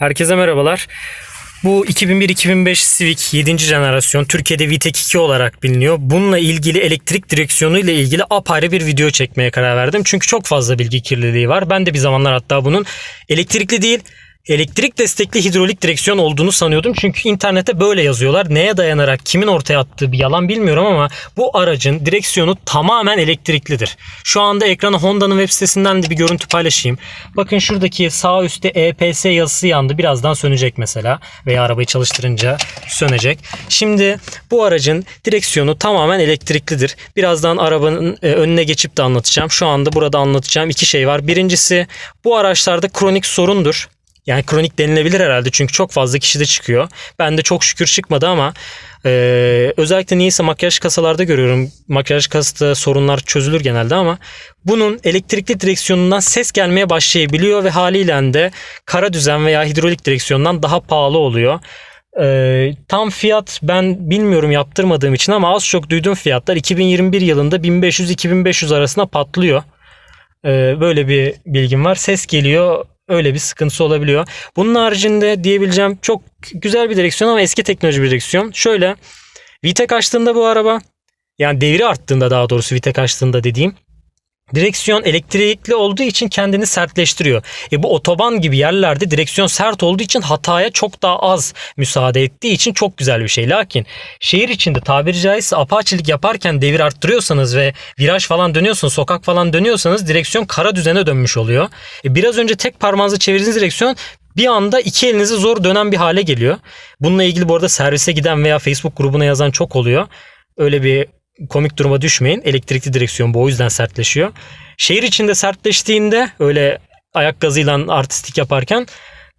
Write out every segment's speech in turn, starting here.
Herkese merhabalar. Bu 2001-2005 Civic 7. jenerasyon Türkiye'de VTEC 2 olarak biliniyor. Bununla ilgili elektrik direksiyonu ile ilgili apayrı bir video çekmeye karar verdim. Çünkü çok fazla bilgi kirliliği var. Ben de bir zamanlar hatta bunun elektrikli değil elektrik destekli hidrolik direksiyon olduğunu sanıyordum. Çünkü internette böyle yazıyorlar. Neye dayanarak kimin ortaya attığı bir yalan bilmiyorum ama bu aracın direksiyonu tamamen elektriklidir. Şu anda ekrana Honda'nın web sitesinden de bir görüntü paylaşayım. Bakın şuradaki sağ üstte EPS yazısı yandı. Birazdan sönecek mesela veya arabayı çalıştırınca sönecek. Şimdi bu aracın direksiyonu tamamen elektriklidir. Birazdan arabanın e, önüne geçip de anlatacağım. Şu anda burada anlatacağım iki şey var. Birincisi bu araçlarda kronik sorundur. Yani kronik denilebilir herhalde çünkü çok fazla kişide çıkıyor. Ben de çok şükür çıkmadı ama e, özellikle niyeyse makyaj kasalarda görüyorum. Makyaj kasada sorunlar çözülür genelde ama bunun elektrikli direksiyonundan ses gelmeye başlayabiliyor ve haliyle de kara düzen veya hidrolik direksiyondan daha pahalı oluyor. Ee, tam fiyat ben bilmiyorum yaptırmadığım için ama az çok duyduğum fiyatlar 2021 yılında 1500-2500 arasında patlıyor. Ee, böyle bir bilgim var. Ses geliyor öyle bir sıkıntısı olabiliyor. Bunun haricinde diyebileceğim çok güzel bir direksiyon ama eski teknoloji bir direksiyon. Şöyle VTEC açtığında bu araba yani devri arttığında daha doğrusu VTEC açtığında dediğim Direksiyon elektrikli olduğu için kendini sertleştiriyor. E bu otoban gibi yerlerde direksiyon sert olduğu için hataya çok daha az müsaade ettiği için çok güzel bir şey. Lakin şehir içinde tabiri caizse apaçilik yaparken devir arttırıyorsanız ve viraj falan dönüyorsanız, sokak falan dönüyorsanız direksiyon kara düzene dönmüş oluyor. E biraz önce tek parmağınızı çevirdiğiniz direksiyon bir anda iki elinizi zor dönen bir hale geliyor. Bununla ilgili bu arada servise giden veya Facebook grubuna yazan çok oluyor. Öyle bir komik duruma düşmeyin. Elektrikli direksiyon bu o yüzden sertleşiyor. Şehir içinde sertleştiğinde öyle ayak gazıyla artistik yaparken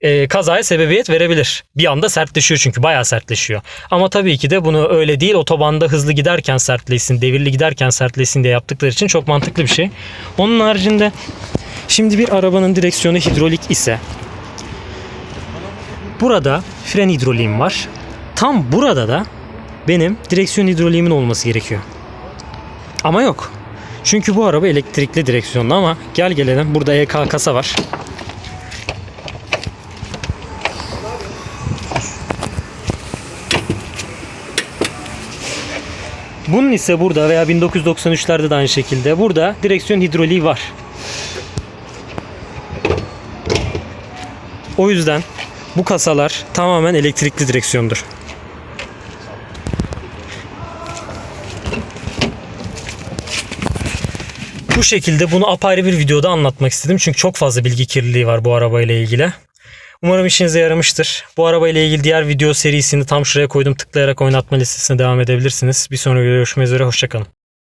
e, kazaya sebebiyet verebilir. Bir anda sertleşiyor çünkü bayağı sertleşiyor. Ama tabii ki de bunu öyle değil otobanda hızlı giderken sertleşsin, devirli giderken sertleşsin diye yaptıkları için çok mantıklı bir şey. Onun haricinde şimdi bir arabanın direksiyonu hidrolik ise burada fren hidroliğim var. Tam burada da benim direksiyon hidroliğimin olması gerekiyor. Ama yok. Çünkü bu araba elektrikli direksiyonlu ama gel gelelim burada EK kasa var. Bunun ise burada veya 1993'lerde de aynı şekilde burada direksiyon hidroliği var. O yüzden bu kasalar tamamen elektrikli direksiyondur. Bu şekilde bunu apayrı bir videoda anlatmak istedim. Çünkü çok fazla bilgi kirliliği var bu arabayla ilgili. Umarım işinize yaramıştır. Bu arabayla ilgili diğer video serisini tam şuraya koydum. Tıklayarak oynatma listesine devam edebilirsiniz. Bir sonraki görüşmek üzere. Hoşçakalın.